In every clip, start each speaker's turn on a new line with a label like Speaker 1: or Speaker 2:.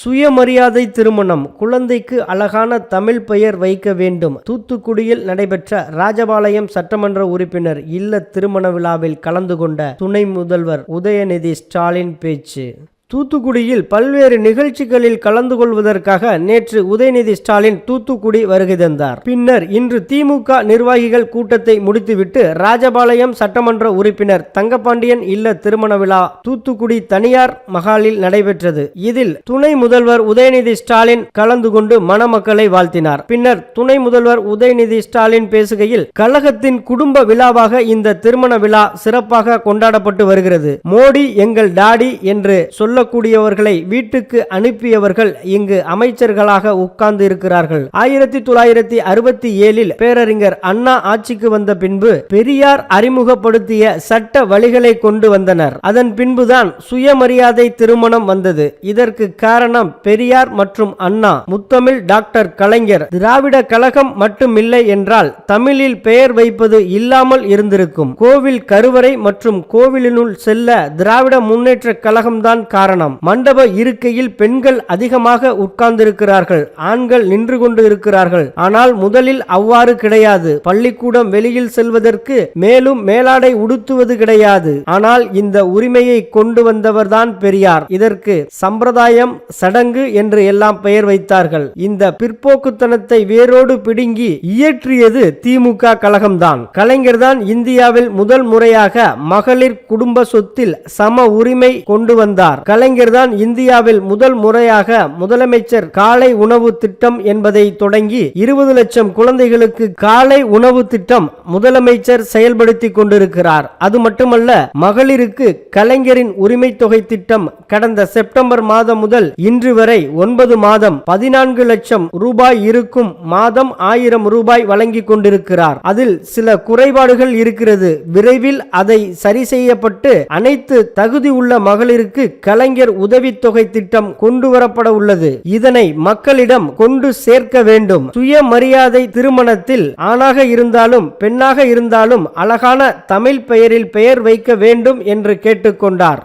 Speaker 1: சுயமரியாதை திருமணம். குழந்தைக்கு அழகான தமிழ் பெயர் வைக்க வேண்டும். தூத்துக்குடியில் நடைபெற்ற ராஜபாளையம் சட்டமன்ற உறுப்பினர் இல்ல திருமண விழாவில் கலந்து கொண்ட துணை முதல்வர் உதயநிதி ஸ்டாலின் பேச்சு. தூத்துக்குடியில் பல்வேறு நிகழ்ச்சிகளில் கலந்து கொள்வதற்காக நேற்று உதயநிதி ஸ்டாலின் தூத்துக்குடி வருகை தந்தார். பின்னர் இன்று திமுக நிர்வாகிகள் கூட்டத்தை முடித்துவிட்டு ராஜபாளையம் சட்டமன்ற உறுப்பினர் தங்கபாண்டியன் இல்ல திருமண விழா தூத்துக்குடி தனியார் மகாலில் நடைபெற்றது. இதில் துணை முதல்வர் உதயநிதி ஸ்டாலின் கலந்து கொண்டு மணமக்களை வாழ்த்தினார். பின்னர் துணை முதல்வர் உதயநிதி ஸ்டாலின் பேசுகையில் கழகத்தின் குடும்ப விழாவாக இந்த திருமண விழா சிறப்பாக கொண்டாடப்பட்டு வருகிறது. மோடி எங்கள் டாடி என்று சொல்ல சொல்லக்கூடியவர்களை வீட்டுக்கு அனுப்பியவர்கள் இங்கு அமைச்சர்களாக உட்கார்ந்து இருக்கிறார்கள். ஆயிரத்தி தொள்ளாயிரத்தி அறுபத்தி ஏழில் பேரறிஞர் அண்ணா ஆட்சிக்கு வந்த பின்பு பெரியார் அறிமுகப்படுத்திய சட்ட வழிகளை கொண்டு வந்தனர். அதன் பின்புதான் சுயமரியாதை திருமணம் வந்தது. இதற்கு காரணம் பெரியார் மற்றும் அண்ணா. முத்தமிழ் டாக்டர் கலைஞர். திராவிட கழகம் மட்டுமில்லை என்றால் தமிழில் பெயர் வைப்பது இல்லாமல் இருந்திருக்கும். கோவில் கருவறை மற்றும் கோவிலினுள் செல்ல திராவிட முன்னேற்ற கழகம்தான் காரணம். மண்டப இருக்கையில் பெண்கள் அதிகமாக உட்கார்ந்திருக்கிறார்கள். ஆண்கள் நின்று கொண்டு இருக்கிறார்கள் ஆனால் முதலில் அவ்வாறு கிடையாது. பள்ளிக்கூடம் வெளியில் செல்வதற்கு மேலும் மேலாடை உடுத்துவது கிடையாது. ஆனால் இந்த உரிமையை கொண்டு வந்தவர்தான் பெரியார். இதற்கு சம்பிரதாயம் சடங்கு என்று எல்லாம் பெயர் வைத்தார்கள். இந்த பிற்போக்குத்தனத்தை வேரோடு பிடுங்கி இயற்றியது திமுக கழகம்தான். கலைஞர்தான் இந்தியாவில் முதல் முறையாக மகளிர் குடும்ப சொத்தில் சம உரிமை கொண்டு வந்தார். கலைஞர்தான் இந்தியாவில் முதல் முறையாக முதலமைச்சர் காலை உணவு திட்டம் என்பதை தொடங்கி இருபது லட்சம் குழந்தைகளுக்கு காலை உணவு திட்டம் முதலமைச்சர் செயல்படுத்தி கொண்டிருக்கிறார். அது மட்டுமல்ல மகளிருக்கு கலைஞரின் உரிமை தொகை திட்டம் கடந்த செப்டம்பர் மாதம் முதல் இன்று வரை ஒன்பது மாதம் பதினான்கு லட்சம் ரூபாய் இருக்கும் மாதம் ஆயிரம் ரூபாய் வழங்கி கொண்டிருக்கிறார். அதில் சில குறைபாடுகள் இருக்கிறது. விரைவில் அதை சரி செய்யப்பட்டு அனைத்து தகுதி உள்ள மகளிருக்கு கலைஞர் உதவித்தொகை திட்டம் கொண்டு வரப்பட உள்ளது இதனை மக்களிடம் கொண்டு சேர்க்க வேண்டும். சுயமரியாதை திருமணத்தில் ஆணாக இருந்தாலும் பெண்ணாக இருந்தாலும் அழகான தமிழ் பெயரில் பெயர் வைக்க வேண்டும் என்று கேட்டுக்கொண்டார்.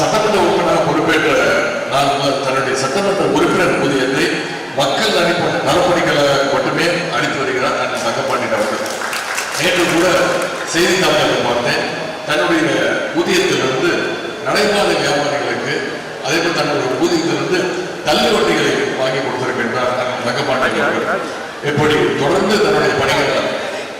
Speaker 2: சட்டமன்ற உறுப்பினராக பொறுப்பேற்ற நாள் தன்னுடைய சட்டமன்ற உறுப்பினர் ஊதியத்தை மக்கள் அனுப்பி செய்தித்தாள்களில் பார்த்தேன் தன்னுடைய ஊதியத்திலிருந்து நடைபாதை வியாபாரிகளுக்கு அதே போல் தன்னுடைய ஊதியத்திலிருந்து தள்ளுவண்டிகளை வாங்கி கொடுத்திருக்கின்றார் அண்ணன் தங்கப்பாண்டியன் எப்படி? தொடர்ந்து தன்னுடைய பணிகளை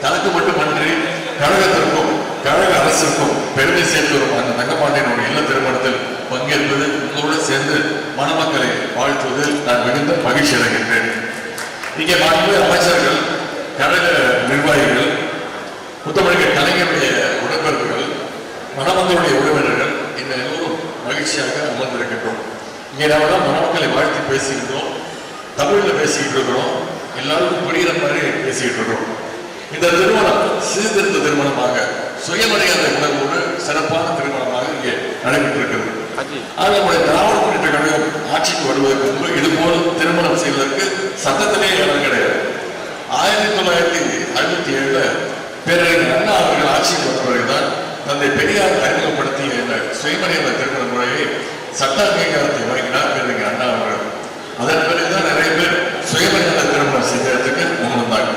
Speaker 2: தனக்கு மட்டுமன்றி கழகத்திற்கும் கழக அரசுக்கும் பெருமை சேர்த்து வரும் அந்த தங்கப்பாண்டியனுடைய இல்ல திருமணத்தில் பங்கேற்பது உங்களோடு சேர்ந்து மணமக்களை வாழ்த்துவதில் நான் மிகுந்த மகிழ்ச்சி அடைகின்றேன். இங்கே மாண்பு அமைச்சர்கள் கழக நிர்வாகிகள் முத்தமிழக கலைஞருடைய உடன்பிறப்புகள் மணமக்களுடைய உறவினர்கள் இந்த எல்லோரும் மகிழ்ச்சியாக அமர்ந்திருக்கின்றோம். இங்கே நாம தான் மணமக்களை வாழ்த்தி பேசிக்கிட்டோம் தமிழில் பேசிக்கிட்டு இருக்கிறோம் எல்லாருக்கும் புரிகிற மாதிரி பேசிக்கிட்டு இருக்கிறோம். இந்த திருமணம் சீர்திருத்த திருமணமாக சுயமரியாதை உணர்வோடு சிறப்பான திருமணமாக இங்கே நடைபெற்றிருக்கிறது. ஆக நம்முடைய திராவிட முன்னேற்ற கழகம் ஆட்சிக்கு வருவதற்கு முன்பு இதுபோல் திருமணம் செய்வதற்கு சட்டத்திலே இடம் கிடையாது. ஆயிரத்தி தொள்ளாயிரத்தி அறுபத்தி ஏழுல பேரறிஞர் அண்ணா அவர்கள் ஆட்சிக்கு வந்த பிறகுதான் தந்தை பெரியார் அறிமுகப்படுத்திய இந்த சுயமரியாதை திருமண முறையை சட்ட அங்கீகாரத்தை வாங்கினார் பேரறிஞர் அண்ணா அவர்கள். அதன் பிறகுதான் நிறைய பேர் சுயமரியாதை திருமணம் செய்யறதுக்கு முன் வந்தாங்க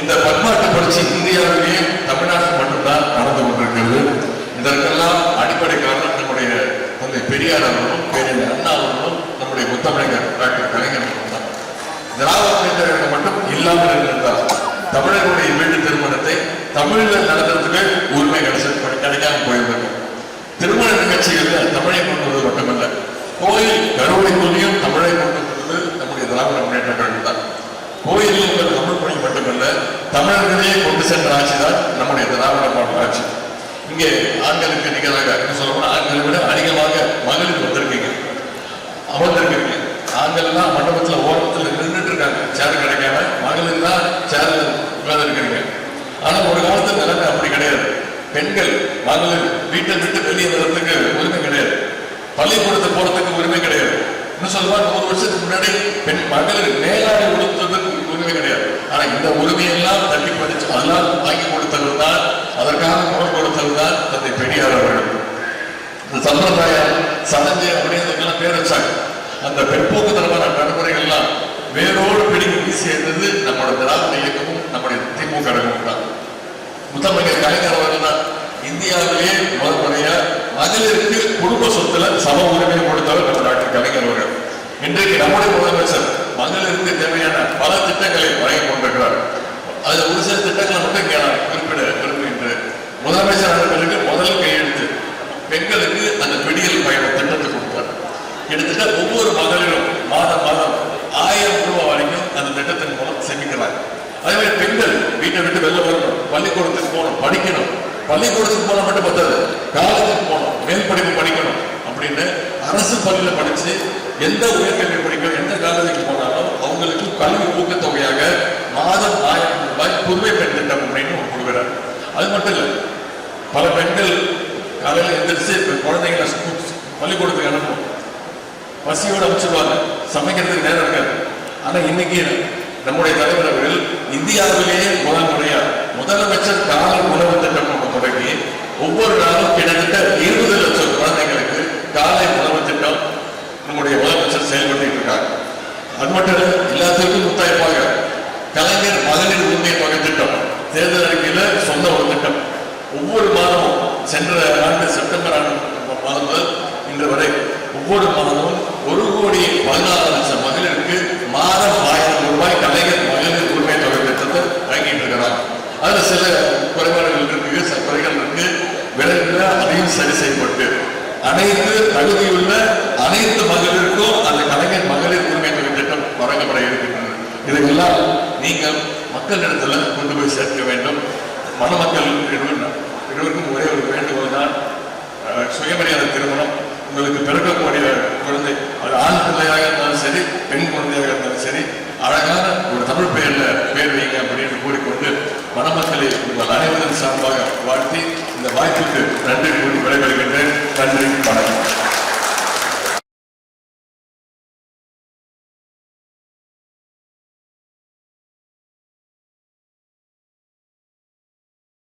Speaker 2: இந்த பண்பாட்டு புரட்சி இந்தியாவிலேயே தமிழ்நாட்டில் மட்டும்தான் நடந்து கொண்டிருக்கிறது இதற்கெல்லாம் அடிப்படை காரணம் நம்முடைய தந்தை பெரியார் அவர்களும் பேரறிஞர் அண்ணா அவர்களும் நம்முடைய முத்தமிழர் டாக்டர் கலைஞர் அவர்களும் தான் திராவிட முன்னேற்ற மட்டும் இல்லாமல் இருந்திருந்தால் தமிழர்களுடைய வீட்டு திருமணத்தை தமிழில் நடத்துறதுக்கு உரிமை கிடைச்சது. கிடைக்காம போயிருந்திருக்கும் திருமண நிகழ்ச்சிகளில் தமிழை கொண்டு வந்தது மட்டுமல்ல. கோயில் மொழியும் தமிழை கொண்டு வந்தது நம்முடைய திராவிட முன்னேற்ற கழகம் தான். கோயிலில் என்பது தமிழ் மொழி மட்டுமல்ல தமிழர்களையே கொண்டு சென்ற ஆட்சி தான் நம்முடைய திராவிட மாடல் ஆட்சி. இங்கே ஆண்களுக்கு நிகராக என்ன சொல்லப்போனா ஆண்களை விட அதிகமாக மகளிர் வந்திருக்கீங்க. அமர்ந்திருக்கீங்க. ஆண்கள் மண்டபத்தில் மண்டபத்துல நின்றுட்டு இருக்காங்க. சேர் கிடைக்காம மகளிர் தான் சேர் உட்கார்ந்து இருக்கிறீங்க ஆனா ஒரு காலத்துல நிலைமை அப்படி கிடையாது. பெண்கள் நாங்கள் வீட்டை விட்டு வெளியே வர்றதுக்கு உரிமை கிடையாது. பள்ளிக்கூடத்தை போறதுக்கு உரிமை கிடையாது. இன்னும் சொல்லுவா நூறு வருஷத்துக்கு முன்னாடி பெண் மகளிர் மேலாடை உடுத்துறதுக்கு உரிமை கிடையாது. ஆனா இந்த உரிமையெல்லாம் தட்டி பதிச்சு அதெல்லாம் வாங்கி கொடுத்தவர் தான் அதற்காக குரல் கொடுத்தவர் பெரியார் அவர்கள். இந்த சம்பிரதாயம் சடங்கு அப்படிங்கிறதுக்கெல்லாம் பேர் வச்சாங்க. அந்த பிற்போக்குத்தனமான நடைமுறைகள்லாம் வேரோடு சேர்ந்தது நம்மளோட திராவிட இயக்கமும் நம்முடைய திமுக கழகமும் தான். முத்தமிழர் கலைஞர் அவர்கள் தான் இந்தியாவிலேயே முதல் முறையா மகளிருக்கு குடும்ப சொத்துல சம உரிமை கொடுத்தவர் நம்ம டாக்டர் கலைஞர் அவர்கள். இன்றைக்கு நம்முடைய முதலமைச்சர் மகளிருக்கு தேவையான பல திட்டங்களை வழங்கி கொண்டிருக்கிறார். அதுல ஒரு சில திட்டங்களை மட்டும் இங்கே குறிப்பிட விரும்புகின்றேன். முதலமைச்சர் அவர்களுக்கு முதல் கையெழுத்து. பெண்களுக்கு அந்த பிடியல் பயண திட்டத்தை கொடுத்தார். கிட்டத்தட்ட ஒவ்வொரு மகளிரும் மாதம் மாதம் ஆயிரம் ரூபாய் வரைக்கும் அந்த திட்டத்தின் மூலம் சேமிக்கிறாங்க அதே மாதிரி பெண்கள் வீட்டை விட்டு வெளில வரணும் பள்ளிக்கூடத்துக்கு போகணும் படிக்கணும். பள்ளிக்கூடத்துக்கு போனால் மட்டும் பத்தாது. காலேஜுக்கு போகணும். மேல் படிப்பு படிக்கணும் அப்படின்னு அரசு பள்ளியில படிச்சு எந்த உயர்கல்வி படிக்கணும் எந்த காலேஜுக்கு போனாலும் அவங்களுக்கு கல்வி ஊக்கத்தொகையாக மாதம் ஆயிரம் ரூபாய் புதுமை பெண் திட்டம் அப்படின்னு கொடுக்குறாங்க கொடுக்குறாரு. அது மட்டும் இல்லை பல பெண்கள் காலையில் எந்திரிச்சு இப்போ குழந்தைங்களை ஸ்கூல் பள்ளிக்கூடத்துக்கு அனுப்பும் பசியோட அமைச்சிருவாங்க. சமைக்கிறதுக்கு நேரம் இருக்காது. ஆனால் இன்னைக்கு நம்முடைய தலைவர் அவர்கள் இந்தியாவிலேயே முதல் முறையாக முதலமைச்சர் காலை உணவு திட்டம் நம்ம தொடங்கி ஒவ்வொரு நாளும் கிட்டத்தட்ட இருபது லட்சம் குழந்தைங்களுக்கு காலை உணவு திட்டம் நம்முடைய முதலமைச்சர் செயல்பட்டு இருக்காங்க அது மட்டும் எல்லாத்துக்கும் முத்தாய்ப்பாக கலைஞர் மகளிர் உரிமை தொகை திட்டம் தேர்தல் அறிக்கையில் சொந்த ஒரு திட்டம். ஒவ்வொரு மாதமும் சென்ற ஆண்டு செப்டம்பர் ஆண்டு மாதம் முதல் இன்று வரை ஒவ்வொரு மாதமும் ஒரு கோடி பதினாறு லட்சம் மகளிருக்கு மாதம் ஆயிரம் ரூபாய் கலைஞர் மகளிர் உரிமை தொகை திட்டத்தை வழங்கிட்டு இருக்கிறாங்க அதுல சில குறைபாடுகள் இருக்கு சில குறைகள் இருக்கு விரைவில் அதையும் சரி செய்யப்பட்டு அனைத்து தகுதியுள்ள அனைத்து மகளிருக்கும் அந்த கலைஞர் மகளிர் உரிமை தொகை திட்டம் வழங்கப்பட இருக்கின்றது. இதுக்கெல்லாம் நீங்கள் மக்களிடத்துல கொண்டு போய் சேர்க்க வேண்டும். மணமக்கள் இருவருக்கும் ஒரே ஒரு வேண்டுகோள் தான் சுயமரியாதை திருமணம். உங்களுக்கு பிறக்கக்கூடிய குழந்தை அது ஆண் பிள்ளையாக இருந்தாலும் சரி பெண் குழந்தையாக இருந்தாலும் சரி அழகான ஒரு தமிழ் பெயர்ல பேர் வைங்க அப்படின்னு கூறிக்கொண்டு மணமக்களை உங்கள் அனைவரும் சார்பாக வாழ்த்தி இந்த வாய்ப்புக்கு நன்றி கூறி விடைபெறுகின்றேன். நன்றி.